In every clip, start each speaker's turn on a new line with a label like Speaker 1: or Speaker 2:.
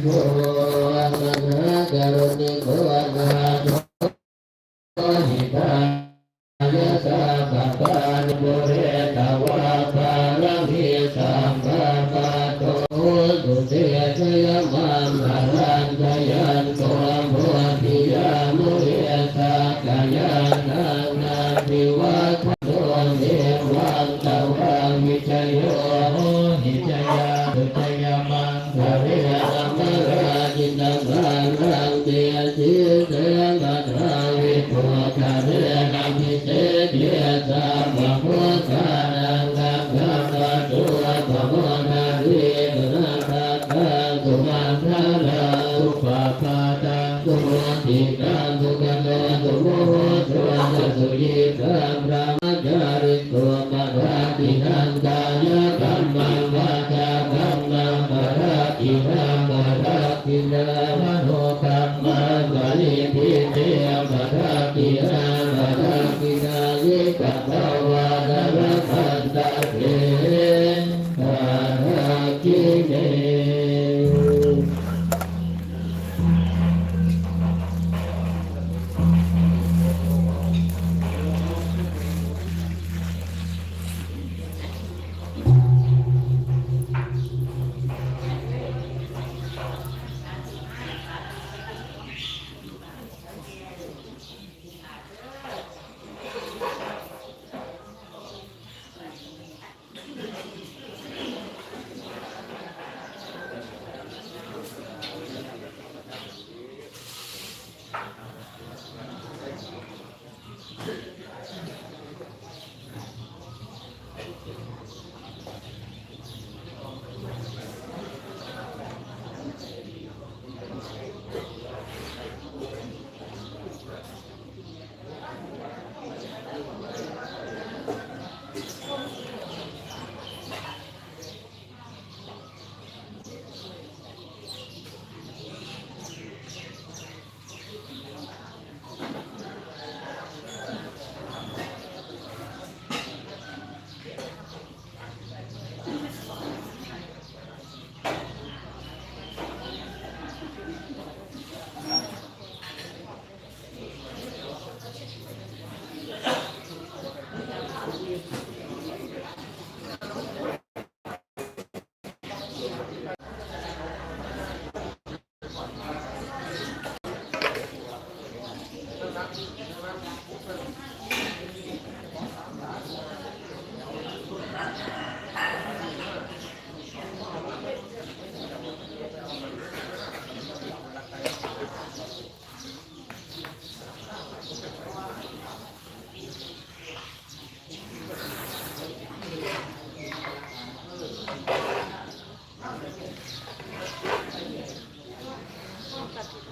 Speaker 1: โพุ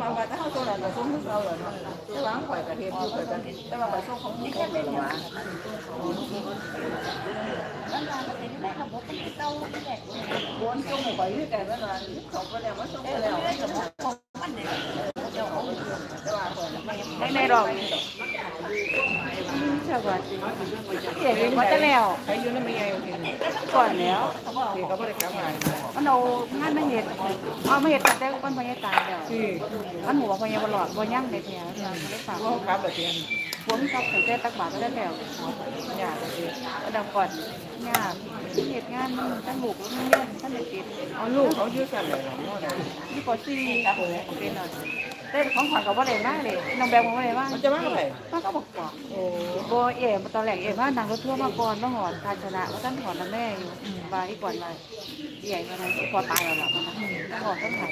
Speaker 1: มาว่า
Speaker 2: ถ้าเขาตัวนั้นก็ส่งให้เราเลยแต่ว่าข่อยก็เฮ็ดอยู่ข่อยก็เฮ็ดแต่ว่าข่อยส่งของนี่แค่เป็นหวาน
Speaker 3: มันมามันเป็นได้ระบบมันเก่าแหละ
Speaker 2: บนส่งให้ข่อยคือกันว่าว่าเขาก็แล้วว่าส่ง
Speaker 3: เอ
Speaker 2: ไป
Speaker 3: อ
Speaker 2: แล้ว
Speaker 3: ระบบของมันเนี่ยเดี๋ยวเอา
Speaker 2: แต่ว่าข่อยไม่
Speaker 3: ไม่ในดอก สวัสดีเอ๋ยงมาจะแล้ว
Speaker 2: ใครอยู่นั่นไม่ใหญ่โอเค
Speaker 3: ก่อนแล้ว
Speaker 2: นี่ก็บ่ได้กลับมา
Speaker 3: มันเอางานไมาเห็ดเอาไมาเห็ดแต่มันพยาตายแล้วมันหัวพยาบาลอดบ่ย่างในแถวไม่ฝาก
Speaker 2: ครับแบบนี้
Speaker 3: ผมชอบถึงแต่ตักบาตรก็ได้แล้ว
Speaker 2: ยากเลย
Speaker 3: ระดับก่อนงานเหตุงานตั้งบุกเรียนท่านติด
Speaker 2: เอาลูกเขายืดกันเลยเนาะ
Speaker 3: ที่ปอซี่เป็นหน่อย เต้นของขวัญกับว่าอะไรมากเลยน้องแบงว่าอะไรมาก
Speaker 2: มันจะมาอะไร
Speaker 3: ป้าก็บอกบอก
Speaker 2: โอ้
Speaker 3: โบเอ๋ตอนแรกเอ๋ว่านางรถทั่วมาก่อนมาหอนทานชนะว่าท่านหอนแล้วแม่อยู่บาที่ก่อนมาใหญ่มานั้นพอตายแล้วล่ะมันต้องหอนต้องไหน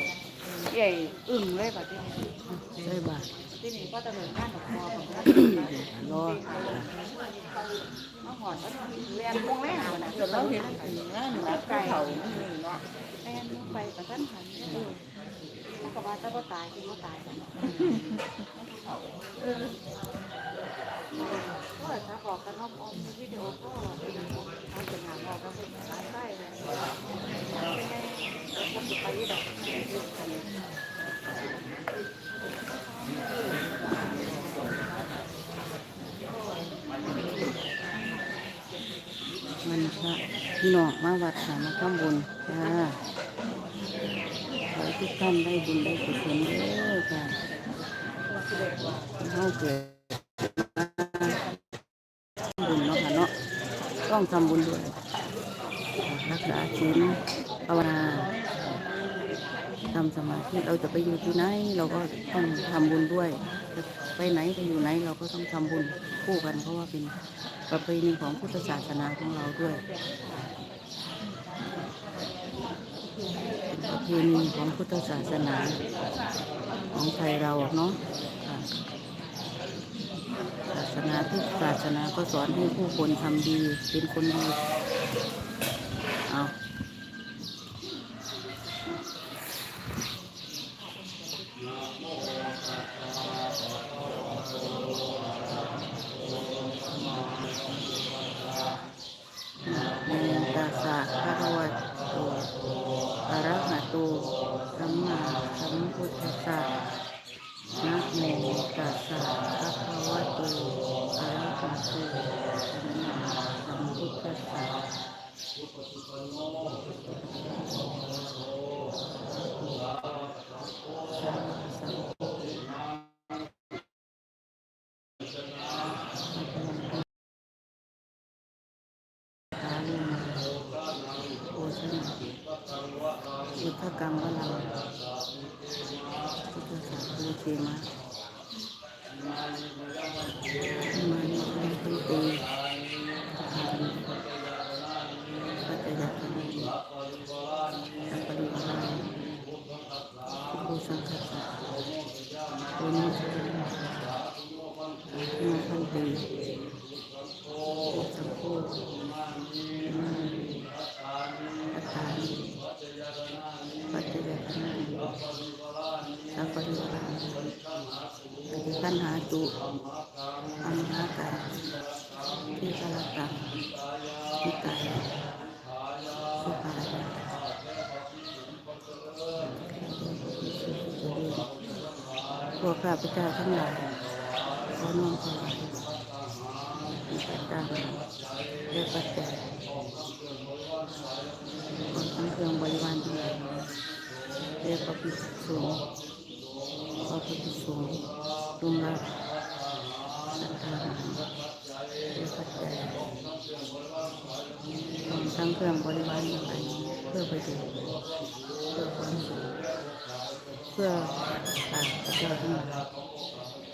Speaker 3: ใหญ่อึ่งเลยแบบที่นี่
Speaker 4: ใช่บ่า
Speaker 3: ที่นี่ก็จะเหมือนก้านดอกคอของท่าน
Speaker 4: รอ
Speaker 3: มาหอนก็เรียนวงแม่หัวนะ
Speaker 2: เดี๋ยวเราเห็นงานนักไก่เขานี่เนาะ
Speaker 3: แม่ไปกับท่านหันเข แล้ก็ว่าจะบ่ตายคือบ่ตายกันเออก็จะบอกกันน้องอมวิดีโอก็เขาจะหาบอกกันเป็นร้ายใต้เลยเป็นไงไปดอก
Speaker 4: มันพระพี่น้องมาวัดสามาทำบุญอ่า ขอให้ทุกท่านได้บุญได้กุศลเด้อค่ะเฮาเกิดบุญเนาะค่ะเนาะต้องทำบุญด้วยรักษาศีลภาวนาทำสมาธิเราจะไปอยู่ที่ไหน เราก็ต้องทำบุญด้วยจะไปไหนไปอยู่ไหนเราก็ต้องทำบุญคู่กันเพราะว่าเป็นประเพณีของพุทธศาสนาของเราด้วย เพณีของพุทธศาสนาของไทยเราเนาะค่ะศาสนาทุกศาสนาก็สอนให้ผู้คนทำดีเป็นคนดี เอา เนตัสสะภะคะวะโตอะระหะโตสัมมาสัมพุทธัสสะนะโมตัสสะภะคะวะโตอะระหะโตสัมมาสัมพุทธัสสะสาลีมาโอชนะยุทธกรรมวลังพุทธศาสนาเกมามานิพันธ์ตีปัจจยัตถิสัพปริวาราโคสังคัสสะโอนิสัพมาพันตีสังโฆ อัตตานิปัจจยคณานิสัพพะริวารา ปฏิคันหาตุอัมหากันที่กลตังนิกายสุภายาพวกข้าพเจ้าทั้งหลายขอน้อมถวายมีปัจจัยและปัจจัยคนทั้งเครื่องบริวารทั้งหลายเรียกว่าพิสุสงฆ์ขอพิสุสงฆ์ จงรับศรัทธาปัจจัยคนทั้งเครื่องบริวารทั้งหลายเพื่อประโยชน์เพื่อความสุขเพื่อข้าพเจ้าทั้งหลาย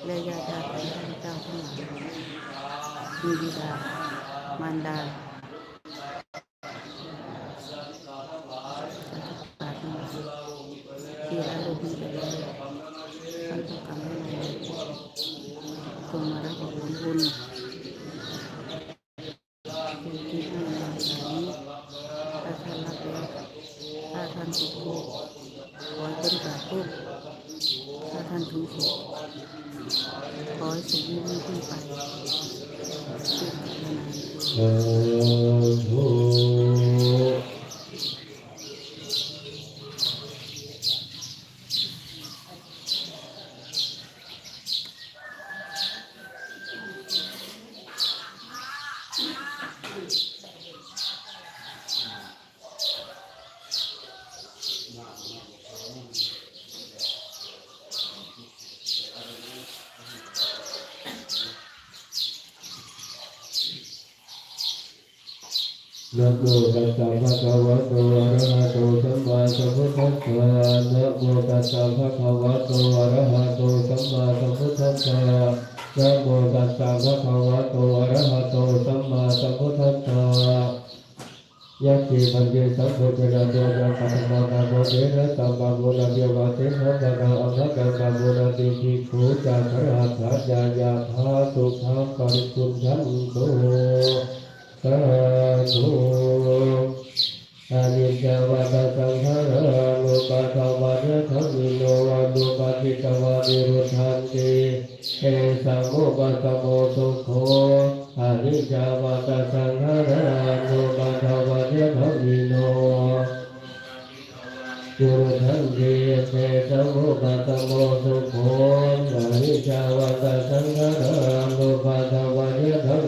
Speaker 4: และญาติญาติข้าพเจ้าทั้งหลายมีบิดามารดา ปาทั้งหลายที่ละลูกนี้ไปแล้วท่านต้องกรรมให้เราจงมารับผลบุญที่ที่ให้เราเหล่านี้ถ้าท่านรับแล้วถ้าท่าน สุขทุกข์ขอให้เป็นจากทุกถ้าท่านทุกข์สุขขอให้สิ่งนี้ยิ่งขึ้นไปที่พัฒนา
Speaker 1: นะโมตัสสะภะคะวะโตอะระหะโตสัมมาสัมพุทธัสสะนะโมตัสสะภะคะวะโตอะระหะโตสัมมาสัมพุทธัสสะนะโมตัสสะภะคะวะโตอะระหะโตสัมมาสัมพุทธัสสะยัคขีปัญเจสัพพุทธนาโตนะปัตตมานาโมเตนะสัมมาโมนาเดียวาเตนะปะนาอัมภะกังนาโมนาติภิกขุจาคราถายายาธาสุขังปริปุญชันโต สาธุอานิจจวัตสังขารานุปัสสวะยะทัมิโนวันุปะจิตวะนิรุทันติเอสัมโมปัสโมสุโขอานิจจวัตสังขารุปัสสวะยะทัมิโนจุทันเดเตสมุปะตโมสุโขนานิจาวัตสังฆรานุปัตวัยธรรมิโนนิรุทันเดเตสมุปะตโมสุโขนานิจาวัตสังฆรานุปัตวัยธรรมิโนสวามิรุทันติเดชะมุปะตะโนสักขะมารันติจาริสุจาริสะ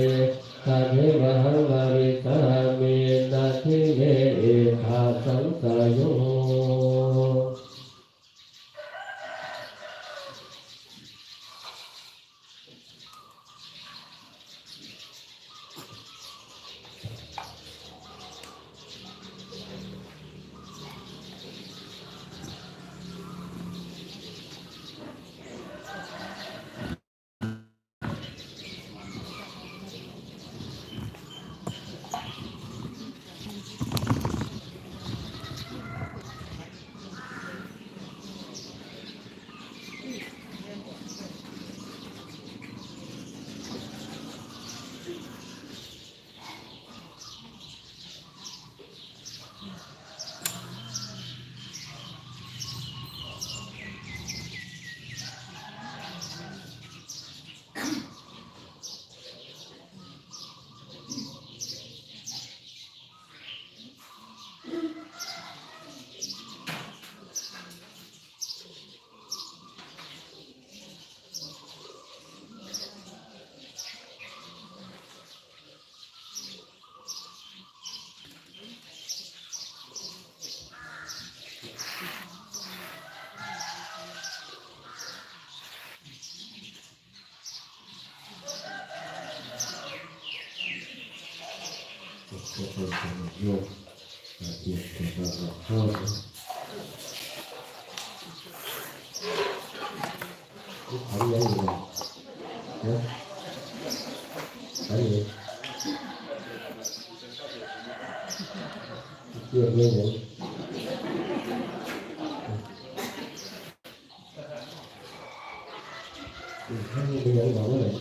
Speaker 1: ท่านเป็นยังไงบ้างเลย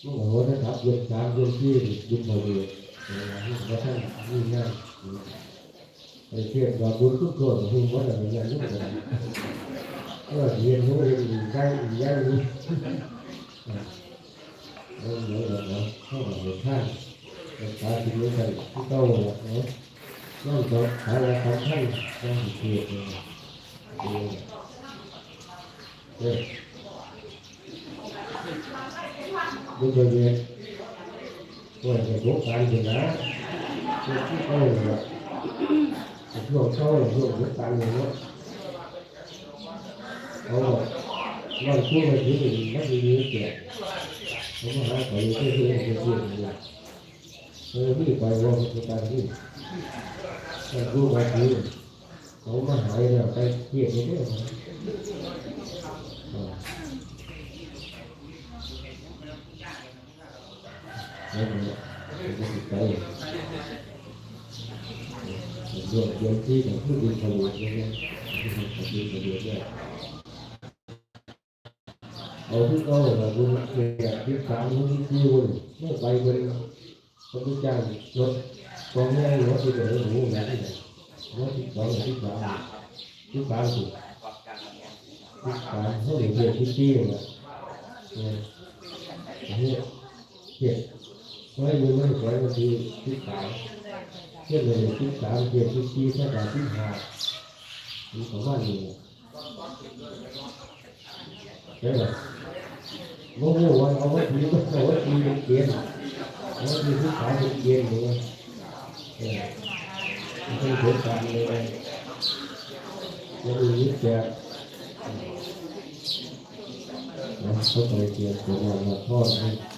Speaker 1: เมื่อวานนะครับยกสามยกยี่ยกมาเลยแล้วท่านนี่ง่ายไปเทียบกับบุญทุกคนหุ่นวั ดอะไรอย่างนี้เลยก็เรียนรู้เองได้ยังรู้แล้วเดี๋ยวเราเข้ามาท่านตาถึงนี้กันที่เก้าเนาะน้อง จบหาอะไรของท่านต้องเทียบเลยเด็กดูตัวเองว่าจะยกการอยู่นะที่เข้าเลยว่าช่วงเข้าช่ว งยกการเลยเนาะเขาบอกว่าช่วงนี้ไม่ดีไม่เกี่ยวเขามาหาไปเรื่อยว่าจะการที่ที่เขามาหายแล้วเที่ยวไม่ได้นั่นแหละเป็นจิตใจเรื่องเลยที่ทำผลิตผลิตเนี่ยเอาที่เขาเราบุญเกี่ยวกับที่สามที่ที่บุญเมื่อไปเป็นพระพุทธเจ้ารถกองแม่รถที่เป็นหมูแม่ที่ไหนรถที่สองที่สามที่สามสุดที่สามเขายกเรียกที่ที่เนี่ยเนี่ยเจ็ดได้ไม่ใช่ว่าที่ที่สามเทียบเลยที่สามเทียบที่สี่ถ้าแต่ที่ห้ามีของว่านี่ใช่ไหมโอ้โหวันเอาไว้ทีก็เอาไว้ทีเป็นเกณฑ์เอาไว้ทีที่สามเป็นเกณฑ์เลยเออไม่เดการเลยจะดูยิ่งแก่นเขาไปเกียรติตัวมาทอดให้ยะถาวาริวหาปุราบาริปุเรติสาคารังเอวะเมวะอิโตตินังเวตานังอุปกปปติสุขิตังวาทิตังตุมังคิปังเววะสมิจตุสัพเพปุเรตุสังกปปาจันโทปนรามติโชติระโตยะธาอิติโย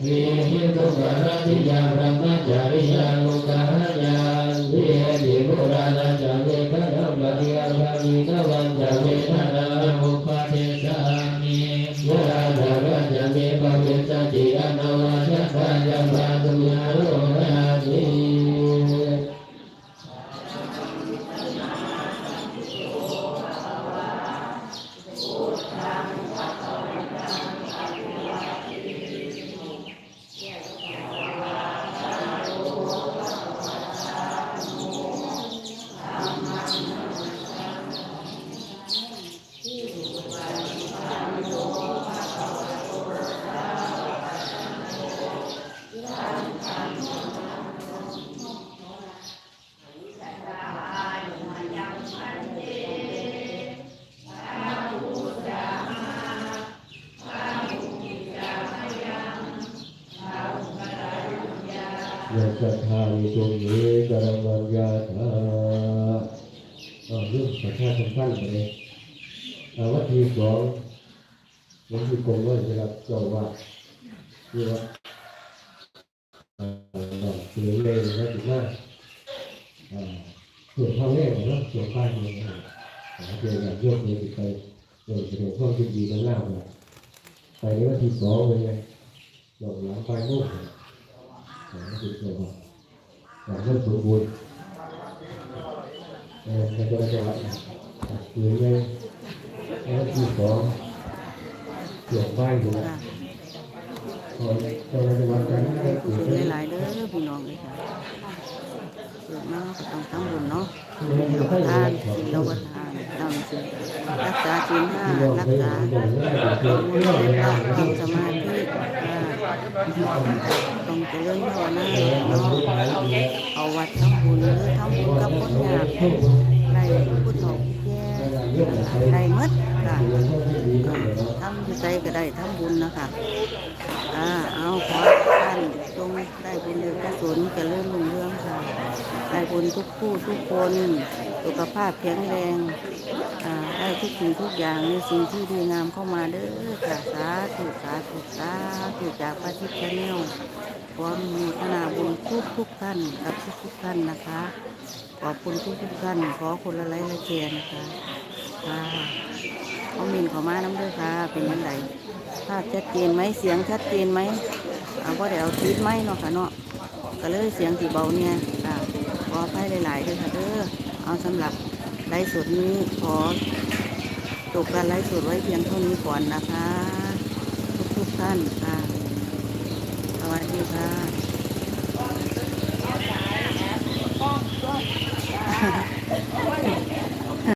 Speaker 1: Vihito Bharatiya Brahmacharya Lokara ตุเมกรมังยาธาเอรื่องประชาสัมพันธ์ไปเลยวัตถีสองมันคือกรมว่าจะรับเจ้าว่าที่ว่าเสียเลยนะถึงว่าส่วนพ่อแม่ของเราส่วนป้าของเราเจอกันโยกเลยไปเดยนไปเดินข้อมดีๆแล้วหน้าเลยไปวันที่สองเลยไงหลงหลังไปโน่นถือว่า
Speaker 4: rất thú vui theo dõi các bạn tiếng nghe em chỉ có kiểu vai của bạn. Dạ. Rồi cho nên các bạn cắn của cái dạ, lại đó vùng nọ người ta rồi nó còn tăng vùng nó. Lộc than thì lộc than đồng sự đắc giá chiến ha đắc giá. công tâm tâm ต้องเจริญภาวนาเนาะเอาวัดทั้งบุญหรือทำบุญกับคนงามในพุทธของแก่ได้มดค่ะทำที่ใจก็ได้ทั้งบุญนะคะอ่าเอาขอท่านรงได้บุญเดือกุศลจะเริ่มรุ่งเรื่องค่ะได้บุญทุกคู่ทุกคนสุขภาพแข็งแรงอ่าได้ทุกสิ่งทุกอย่างในสิ่งที่ดีงามเข้ามาเด้อค่ะสาธุสาธุสาธุ จากพระทิพย์ชาแนลขอมีขนาบุญทุกทุกท่านกับทุกทุกท่านนะคะ ขอบคุณทุกทุกท่าน ขอคนละไลค์ละแชร์นะคะค่ะคอมเมนต์ขอมาน้ำด้อค่ะ เป็นยังไงภาพชัดเจนไหมเสียงชัดเจนไหมเอาว่าเดี๋ยวทีดไหมเนาะค่ะเนาะก็เลยเสียงสีเบาเนี่ยค่ะขออภัยหลายๆด้วยค่ะเด้อเอาสำหรับไลฟ์สดนี้ขอจบการไลฟ์สดไว้เพียงเท่านี้ก่อนนะคะ ท่านค่ะสวัสดีค่ะ